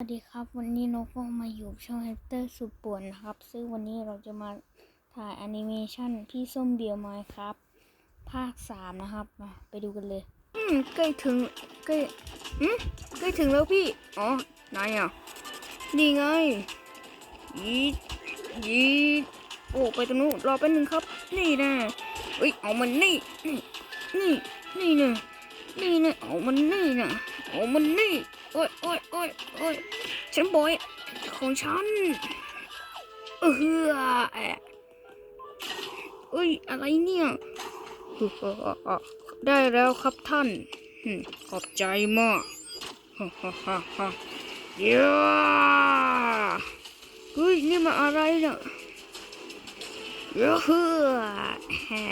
สวัสดีครับ วันนี้นกก็มาอยู่ช่องแฮปเตอร์สุดป่วนนะครับ ซึ่งวันนี้เราจะมาถ่ายแอนิเมชันพี่ส้มเบียวมาครับ ภาคสามนะครับ มาไปดูกันเลย อืมใกล้ถึงใกล้อืมใกล้ถึงแล้วพี่ อ๋อไหนอะนี่ไงยีดยีโอ้ไปตรงนู้นรอแป๊บนึงครับ นี่นะเอ้ยเอามันนี่ นี่นี่นี่นะนี่นะเอามันนี่นะเอามันนี่ โอ้ยโอ้ยโอ้ยโอ้ยฉันบอยของฉัน เออแอเอ้ย อะไรเนี่ยฮึฮึฮึฮึได้แล้วครับท่าน ขอบใจมากฮ่าฮ่าฮ่าฮ่าเฮ้ย นี่มันอะไรเนี่ยเย้เฮ้อแฮะ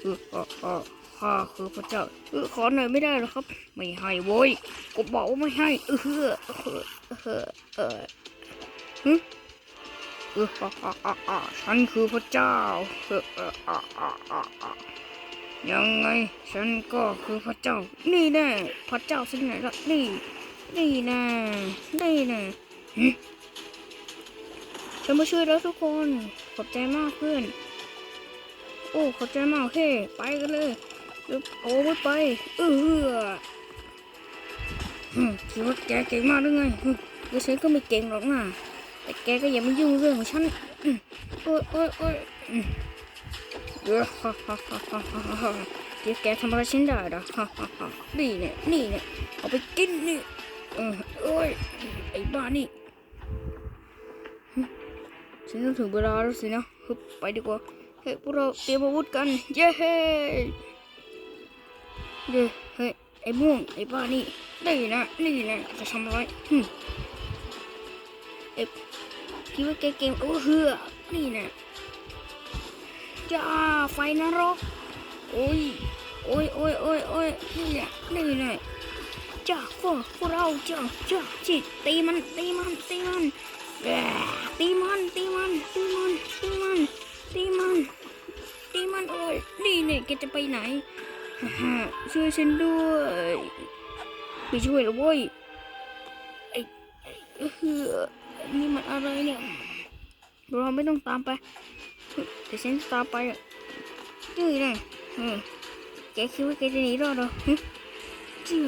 ฮึฮ่าฮ่า ข้าคือพระเจ้าเออขอหน่อยไม่ได้หรอครับ ไม่ให้โว้ยก็บอกว่าไม่ให้ เออเออเออเออเออฮึเออฉันคือพระเจ้าเออเอออะอะอะอะยังไงฉันก็คือพระเจ้า นี่แน่พระเจ้าสิไหนล่ะนี่ นี่แน่นี่แน่ฉันมาช่วยแล้วทุกคน ขอบใจมากเพื่อน โอ้ ขอบใจมากโอเคไปกันเลย โอ้ไม่ไปเออคิดว่าแกเก่งมากหรือไงอืมเดี๋ยวฉันก็ไม่เก่งหรอกนะแต่แกก็อย่ามายุ่งเรื่องของฉันโอ้ยโอ้ยโอ้ยเออฮ่าฮ่าฮ่าฮ่าฮ่าฮ่าเดี๋ยวแกทำอะไรฉันได้หรอฮ่าฮ่าฮ่านี่เนี่ยนี่เนี่ยเอาไปกินนี่เออโอ้ยไอ้บ้านี่ฉันต้องถึงเวลาแล้วสินะฮึบไปดีกว่าเฮ้ยพวกเราเตรียมอาวุธกัน เย้ เฮ้เย้เฮ้ยไอ้ม่วงไอ้บ้านี่นี่นะนี่นะจะทำอะไรหึไอ้คิดว่าแกเก่งโอ้เหือนี่นะจ้าไฟนรกโอ้ยโอ้ยโอ้ยโอ้ยโอ้ยนี่นะนี่นะจ้าพวกพวกเราจ้าจ้าจิตีมันตีมันตีมันตีมันตีมันตีมันตีมันตีมันตีมันโอ้ยนี่เนี่ยแกจะไปไหน ช่วยฉันด้วยไม่ช่วยหรอกเว้ยไอ้ไอ้เอนี่มันอะไรเนี่ยเราไม่ต้องตามไปแต่ฉันจะตามไปอะนี่ไงเออแกคิดว่าแกจะหนีรอดเหรอจื้อ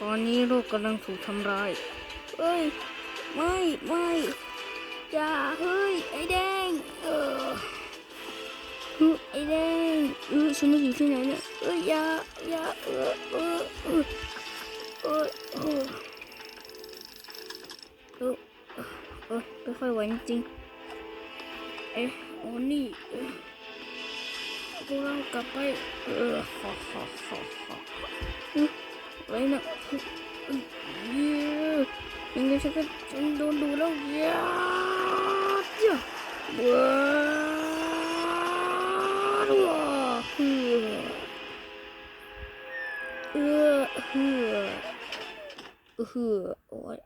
ตอนนี้โลกกำลังถูกทำร้ายเอ้ย ไม่ ไม่ อย่า เฮ้ย ไอ้แดง เออ ไอ้แดงเออฉันมาอยู่ที่ไหนเนี่ยเอออยาอย่าเออเออเออเออเออเออเออไม่ค่อยไหวจริงเอ๊ะโอ้นี่พวกเรากลับไปเออฮ่าฮ่าฮ่าฮ่าเอออะไรนะเออเย้ยังไงฉันก็ฉันโดนดูแล้วเย้จ้ะว้าเอ เฮือโอ้ย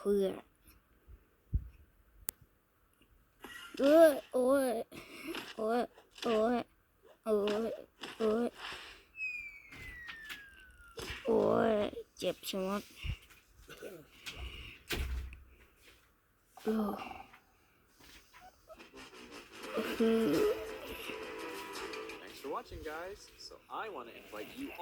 เฮือเออโอ้ยโอ้ยโอ้ยโอ้ยโอ้ยโอ้ยเจ็บชะมัดเออคือ Thanks for watching, guys. So I want to invite you all.